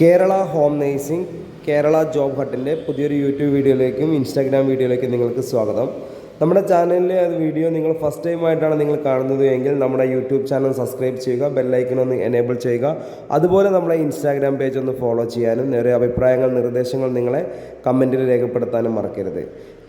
Kerala home nursing Kerala job ഹട്ടിന്റെ പുതിയൊരു YouTube വീഡിയോയിലേക്കും Instagram വീഡിയോയിലേക്കും നിങ്ങൾക്ക് സ്വാഗതം. നമ്മുടെ ചാനലിലെ അത് വീഡിയോ നിങ്ങൾ ഫസ്റ്റ് ടൈം ആയിട്ടാണ് നിങ്ങൾ കാണുന്നത് എങ്കിൽ നമ്മുടെ യൂട്യൂബ് ചാനൽ സബ്സ്ക്രൈബ് ചെയ്യുക ബെല്ലൈക്കൺ ഒന്ന് എനേബിൾ ചെയ്യുക. അതുപോലെ നമ്മുടെ ഇൻസ്റ്റാഗ്രാം പേജ് ഒന്ന് ഫോളോ ചെയ്യാനും നേരെ അഭിപ്രായങ്ങൾ നിർദ്ദേശങ്ങൾ നിങ്ങളെ കമന്റിൽ രേഖപ്പെടുത്താനും മറക്കരുത്.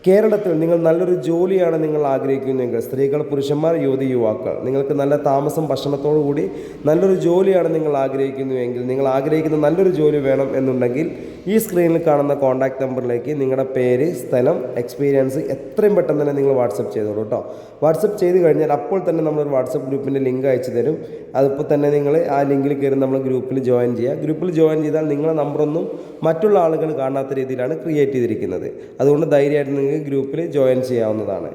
കേരളത്തിൽ നിങ്ങൾ നല്ലൊരു ജോലിയാണ് നിങ്ങൾ ആഗ്രഹിക്കുന്നതെങ്കിൽ സ്ത്രീകൾ പുരുഷന്മാർ യുവതി യുവാക്കൾ നിങ്ങൾക്ക് നല്ല താമസം ഭക്ഷണത്തോടു കൂടി നല്ലൊരു ജോലിയാണ് നിങ്ങൾ ആഗ്രഹിക്കുന്നുവെങ്കിൽ നിങ്ങൾ ആഗ്രഹിക്കുന്ന നല്ലൊരു ജോലി വേണം എന്നുണ്ടെങ്കിൽ ഈ സ്ക്രീനിൽ കാണുന്ന കോൺടാക്ട് നമ്പറിലേക്ക് നിങ്ങളുടെ പേര് സ്ഥലം എക്സ്പീരിയൻസ് എത്രയും പെട്ടെന്ന് തന്നെ നിങ്ങൾ വാട്സപ്പ് ചെയ്തോളൂ കേട്ടോ വാട്സപ്പ് ചെയ്ത് കഴിഞ്ഞാൽ അപ്പോൾ തന്നെ നമ്മളൊരു വാട്സപ്പ് ഗ്രൂപ്പിന്റെ ലിങ്ക് അയച്ചു തരും. അതിപ്പോൾ തന്നെ നിങ്ങൾ ആ ലിങ്കിൽ കയറി നമ്മൾ ഗ്രൂപ്പിൽ ജോയിൻ ചെയ്യുക. ഗ്രൂപ്പിൽ ജോയിൻ ചെയ്താൽ നിങ്ങളുടെ നമ്പറൊന്നും മറ്റുള്ള ആളുകൾ കാണാത്ത രീതിയിലാണ് ക്രിയേറ്റ് ചെയ്തിരിക്കുന്നത്. അതുകൊണ്ട് ധൈര്യമായിട്ട് നിങ്ങൾക്ക് ഗ്രൂപ്പിൽ ജോയിൻ ചെയ്യാവുന്നതാണ്.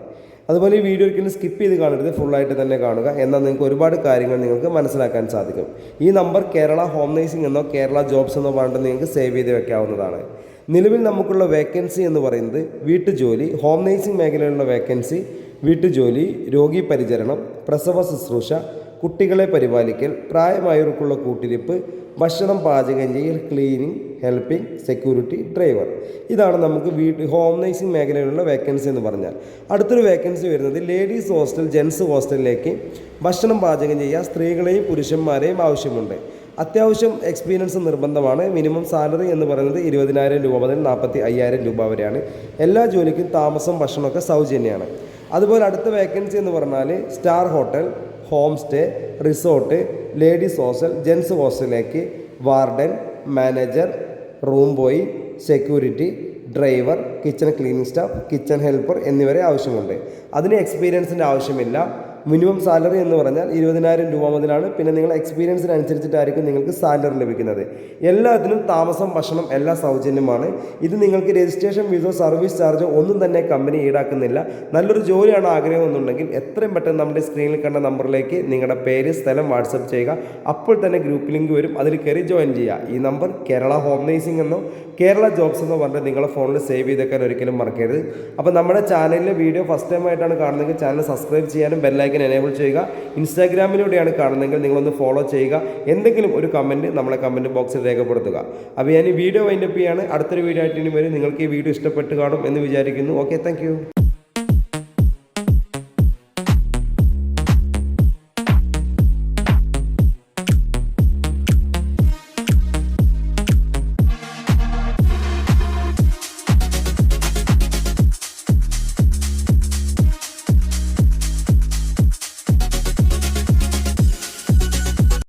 അതുപോലെ ഈ വീഡിയോ ഒരിക്കലും സ്കിപ്പ് ചെയ്ത് കാണരുത് ഫുള്ളായിട്ട് തന്നെ കാണുക. എന്നാൽ നിങ്ങൾക്ക് ഒരുപാട് കാര്യങ്ങൾ നിങ്ങൾക്ക് മനസ്സിലാക്കാൻ സാധിക്കും. ഈ നമ്പർ കേരള ഹോം നേഴ്സിംഗ് എന്നോ കേരള ജോബ്സ് എന്നോ പറഞ്ഞിട്ട് നിങ്ങൾക്ക് സേവ് ചെയ്ത് വെക്കാവുന്നതാണ്. നിലവിൽ നമുക്കുള്ള വേക്കൻസി എന്ന് പറയുന്നത് വീട്ടുജോലി ഹോം നേഴ്സിംഗ് മേഖലയിലുള്ള വേക്കൻസി വീട്ടുജോലി രോഗി പരിചരണം പ്രസവ ശുശ്രൂഷ കുട്ടികളെ പരിപാലിക്കൽ പ്രായമായവർക്കുള്ള കൂട്ടിരിപ്പ് ഭക്ഷണം പാചകം ചെയ്യൽ ക്ലീനിങ് ഹെൽപ്പിംഗ് സെക്യൂരിറ്റി ഡ്രൈവർ ഇതാണ് നമുക്ക് വീട്ട് ഹോം നേഴ്സിംഗ് മേഖലയിലുള്ള വേക്കൻസി എന്ന് പറഞ്ഞാൽ. അടുത്തൊരു വേക്കൻസി വരുന്നത് ലേഡീസ് ഹോസ്റ്റൽ ജെൻസ് ഹോസ്റ്റലിലേക്ക് ഭക്ഷണം പാചകം ചെയ്യാൻ സ്ത്രീകളെയും പുരുഷന്മാരെയും ആവശ്യമുണ്ട്. അത്യാവശ്യം എക്സ്പീരിയൻസ് നിർബന്ധമാണ്. മിനിമം സാലറി എന്ന് പറയുന്നത് ഇരുപതിനായിരം രൂപ മുതൽ നാൽപ്പത്തി അയ്യായിരം രൂപ വരെയാണ്. എല്ലാ ജോലിക്കും താമസം ഭക്ഷണമൊക്കെ സൗജന്യമാണ്. അതുപോലെ അടുത്ത വേക്കൻസി എന്ന് പറഞ്ഞാൽ star hotel home stay resort ladies hostel gents ഹോസ്റ്റലിലേക്ക് warden manager room boy security driver kitchen cleaning staff kitchen helper എന്നിവരെ ആവശ്യമുണ്ട്. അതിന് എക്സ്പീരിയൻസിന്റെ ആവശ്യമില്ല. മിനിമം സാലറി എന്ന് പറഞ്ഞാൽ ഇരുപതിനായിരം രൂപ മുതലാണ്. പിന്നെ നിങ്ങൾ എക്സ്പീരിയൻസിനനുസരിച്ചിട്ടായിരിക്കും നിങ്ങൾക്ക് സാലറി ലഭിക്കുന്നത്. എല്ലാത്തിനും താമസം ഭക്ഷണം എല്ലാ സൗജന്യമാണ്. ഇത് നിങ്ങൾക്ക് രജിസ്ട്രേഷൻ ഫീസോ സർവീസ് ചാർജോ ഒന്നും തന്നെ കമ്പനി ഈടാക്കുന്നില്ല. നല്ലൊരു ജോലിയാണ് ആഗ്രഹം എന്നുണ്ടെങ്കിൽ എത്രയും പെട്ടെന്ന് നമ്മുടെ സ്ക്രീനിൽ കണ്ട നമ്പറിലേക്ക് നിങ്ങളുടെ പേര് സ്ഥലം വാട്സപ്പ് ചെയ്യുക. അപ്പോൾ തന്നെ ഗ്രൂപ്പ് ലിങ്ക് വരും. അതിൽ കയറി ജോയിൻ ചെയ്യുക. ഈ നമ്പർ കേരള ഹോം നേഴ്സിംഗ് എന്നോ കേരള ജോബ്സ് എന്നോ പറഞ്ഞ് നിങ്ങളുടെ ഫോണിൽ സേവ് ചെയ്തേക്കാൻ ഒരിക്കലും മറക്കരുത്. അപ്പോൾ നമ്മുടെ ചാനലിലെ വീഡിയോ ഫസ്റ്റ് ടൈം ആയിട്ടാണ് കാണുന്നതെങ്കിൽ ചാനൽ സബ്സ്ക്രൈബ് ചെയ്യാനും ബെല്ലൈക്കൻ എനേബിൾ ചെയ്യുക? ഇൻസ്റ്റാഗ്രാമിലൂടെയാണ് കാണുന്നതെങ്കിൽ നിങ്ങളൊന്ന് ഫോളോ ചെയ്യുക. എന്തെങ്കിലും ഒരു കമന്റ് നമ്മളെ കമന്റ് ബോക്സിൽ രേഖപ്പെടുത്തുക. അപ്പോൾ ഞാൻ ഈ വീഡിയോ വൈൻഡപ്പ് ചെയ്യാണ്. അടുത്തൊരു വീഡിയോ ആയിട്ട് ഇനി വരും. നിങ്ങൾക്ക് ഈ വീഡിയോ ഇഷ്ടപ്പെട്ട് കാണും എന്ന് വിചാരിക്കുന്നു. Okay thank